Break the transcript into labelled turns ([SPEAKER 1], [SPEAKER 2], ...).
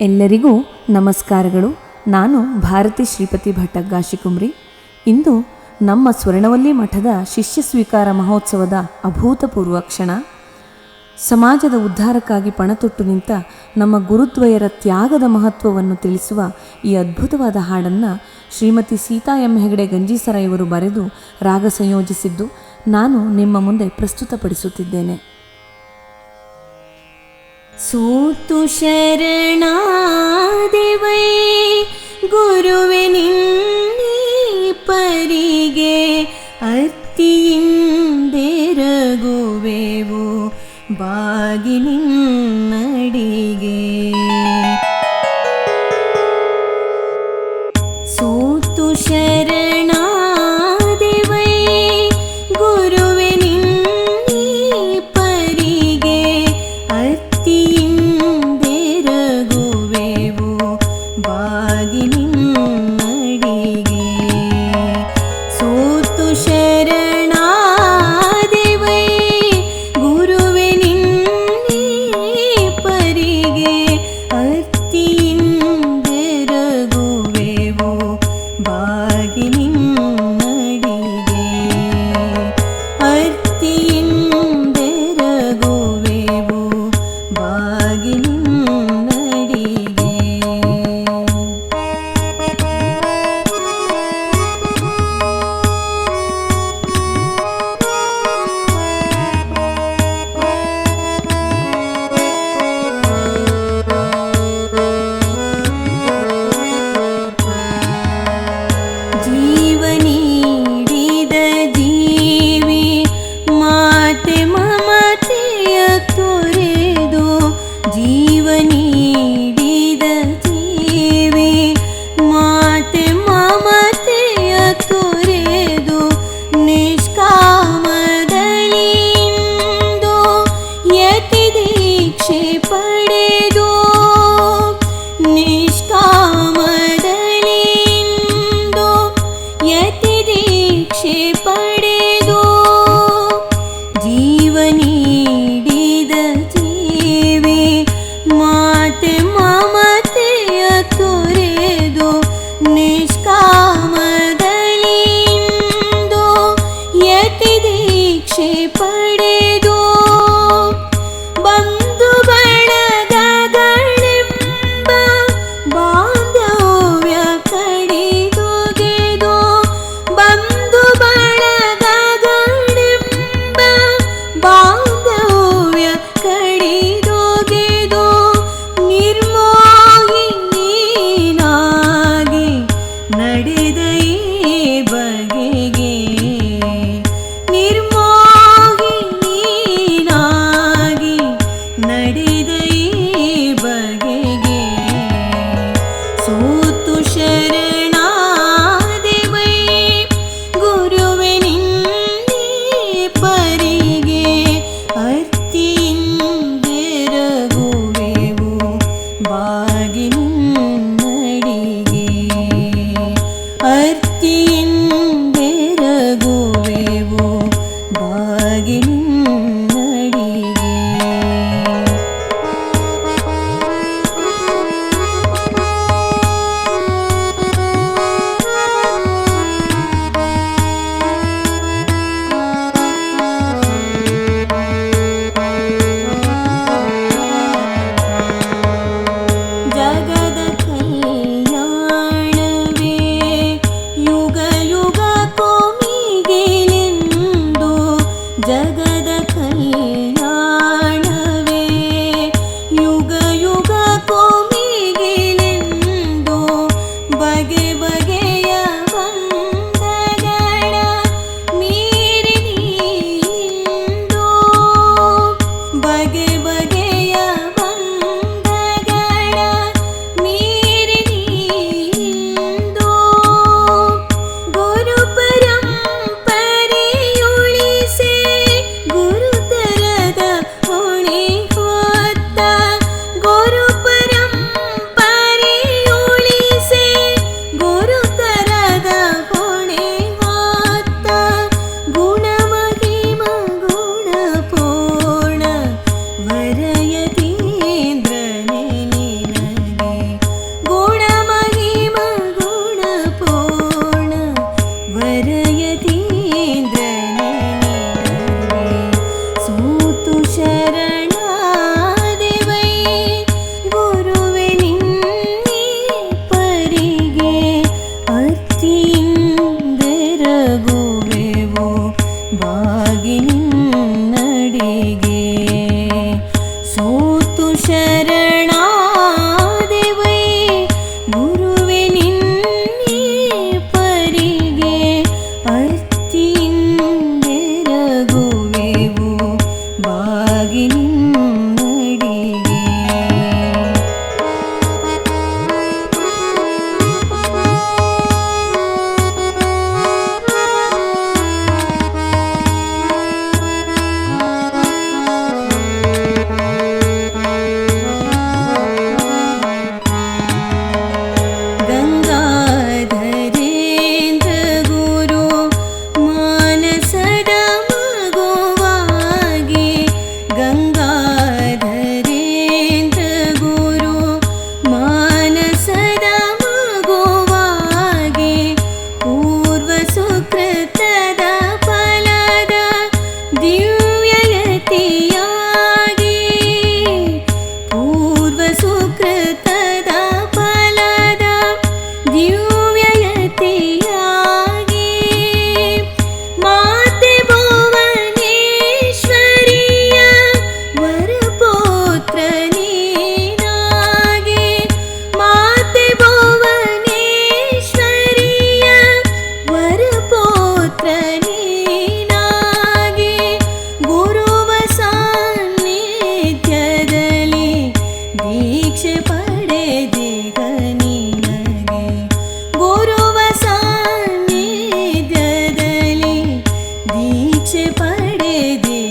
[SPEAKER 1] ಎಲ್ಲರಿಗೂ ನಮಸ್ಕಾರಗಳು. ನಾನು ಭಾರತಿ ಶ್ರೀಪತಿ ಭಟ್ಟ ಗಾಶಿಕುಮ್ರಿ ಇಂದು ನಮ್ಮ ಸ್ವರ್ಣವಲ್ಲಿ ಮಠದ ಶಿಷ್ಯ ಸ್ವೀಕಾರ ಮಹೋತ್ಸವದ ಅಭೂತಪೂರ್ವ ಕ್ಷಣ. ಸಮಾಜದ ಉದ್ಧಾರಕ್ಕಾಗಿ ಪಣತೊಟ್ಟು ನಿಂತ ನಮ್ಮ ಗುರುದ್ವಯರ ತ್ಯಾಗದ ಮಹತ್ವವನ್ನು ತಿಳಿಸುವ ಈ ಅದ್ಭುತವಾದ ಹಾಡನ್ನು ಶ್ರೀಮತಿ ಸೀತಾ ಎಂ ಹೆಗಡೆ ಗಂಜೀಸರ ಇವರು ಬರೆದು ರಾಗ ಸಂಯೋಜಿಸಿದ್ದು ನಾನು ನಿಮ್ಮ ಮುಂದೆ ಪ್ರಸ್ತುತಪಡಿಸುತ್ತಿದ್ದೇನೆ.
[SPEAKER 2] ಸೋತು ಶರಣಾದೇವೈ ಗುರುವೆ ನಿನ್ನೆ ಪರಿಗೆ ಅತ್ತಿಯಿಂದೆರಗುವೆವು ಬಾಗಿಲಿನ್ನಡಿಗೆ 足。ಹಾಗೆಯ से पड़े दी।